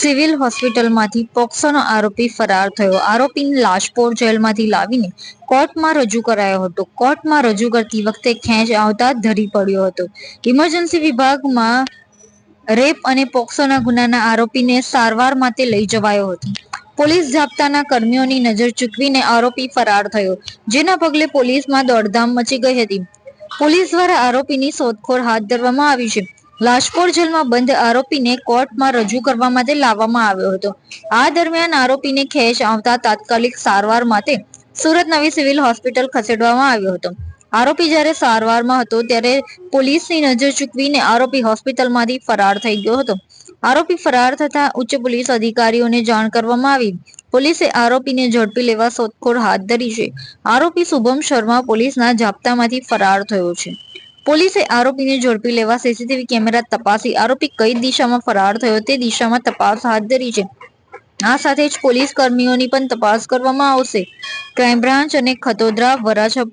Civil હોસ્પિટલમાંથી પોક્સોનો આરોપી ફરાર થયો. આરોપીને લાજપોર જેલમાંથી લાવીને કોર્ટમાં રજૂ કરાયો હતો. કોર્ટમાં રજૂ કરતી વખતે ખેંચ આવતા ધરી પડ્યો હતો. ઇમરજન્સી વિભાગમાં રેપ અને પોક્સોના ગુનાના આરોપીને સારવાર માટે લઈ જવાયો હતો. પોલીસ જાપ્તાના કર્મીઓની નજર ચૂકવીને આરોપી ફરાર થયો, જેના પગલે પોલીસમાં દોડધામ મચી ગઈ હતી. પોલીસ દ્વારા આરોપીની શોધખોળ હાથ ધરવામાં આવી છે. લાજપોર જેલમાં બંધ આરોપીને કોર્ટમાં રજૂ કરવા માટે લાવવામાં આવ્યો હતો. આ દરમિયાન આરોપીને ખેંચ આવતા તાત્કાલિક સારવાર માટે સુરત નવી સિવિલ હોસ્પિટલ ખસેડવામાં આવ્યો હતો. આરોપી જ્યારે સારવારમાં હતો ત્યારે પોલીસની નજર ચૂકવીને આરોપી હોસ્પિટલમાંથી ફરાર થઈ ગયો હતો. આરોપી ફરાર થતા ઉચ્ચ પોલીસ અધિકારીઓને જાણ કરવામાં આવી. પોલીસે આરોપીને ઝડપી લેવા શોધખોળ હાથ ધરી છે. આરોપી શુભમ શર્મા પોલીસના જાપ્તામાંથી ફરાર થયો છે. પોલીસે આરોપીને ઝડપી લેવા સીસીટીવી કેમેરા તપાસી. આરોપી કઈ દિશામાં ફરાર થયો તે દિશામાં તપાસ હાથ ધરી છે. આ સાથે જ પોલીસ કર્મીઓની પણ તપાસ કરવામાં આવશે. ક્રાઇમ બ્રાન્ચ અને ખતોદરા વરાછા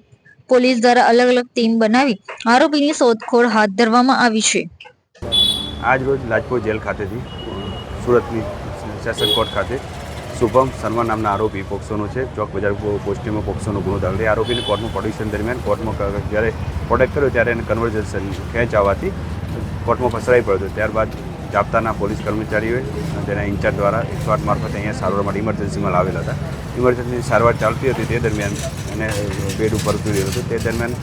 પોલીસ દ્વારા અલગ અલગ ટીમ બનાવી આરોપીની શોધખોળ હાથ ધરવામાં આવી છે. આજ રોજ લાજપોર જેલ ખાતેથી સુરતની સેશન કોર્ટ ખાતે શુભમ શર્મા નામના આરોપી પોક્સોનો છે. ચોક બજાર પોસ્ટિંગમાં પોક્સોનો ગુનો દાખલ થયો. આરોપીને કોર્ટમાં પ્રોડક્શન દરમિયાન કોર્ટમાં જ્યારે પ્રોડક્ટ કર્યો ત્યારે એને કન્વર્ઝેશન ખેંચ આવવાથી કોર્ટમાં ફસરાઈ પડ્યો હતો. ત્યારબાદ જાપ્તાના પોલીસ કર્મચારીઓએ તેના ઇન્ચાર્જ દ્વારા એકસો આઠ મારફતે અહીંયા સારવાર માટે ઇમરજન્સીમાં લાવેલા હતા. ઇમરજન્સી સારવાર ચાલતી હતી તે દરમિયાન એને બેડ ઉપર ઉતરી હતું. તે દરમિયાન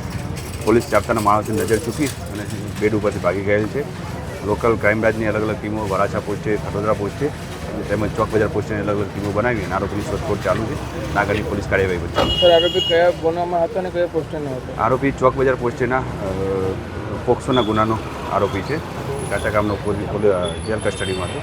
પોલીસ જાપ્તાના માણસોની નજર ચૂકી અને બેડ ઉપરથી ભાગી ગયેલ છે. લોકલ ક્રાઇમ બ્રાન્ચની અલગ અલગ ટીમો વરાછા પોસ્ટે ખડોદરા અને તેમજ ચોક બજાર પોસ્ટેની અલગ અલગ ટીમો બનાવી અને આરોપીની શોધખોળ ચાલુ છે. આગળની પોલીસ કાર્યવાહી ચાલુ સર આરોપી કયા ગુનામાં હતો અને કયા પોસ્ટનો હતો? આરોપી ચોક બજાર પોસ્ટેના પોક્સોના ગુનાનો આરોપી છે. કાચા ગામનો પોલી- પોલી- જેલ કસ્ટડીમાં હતો.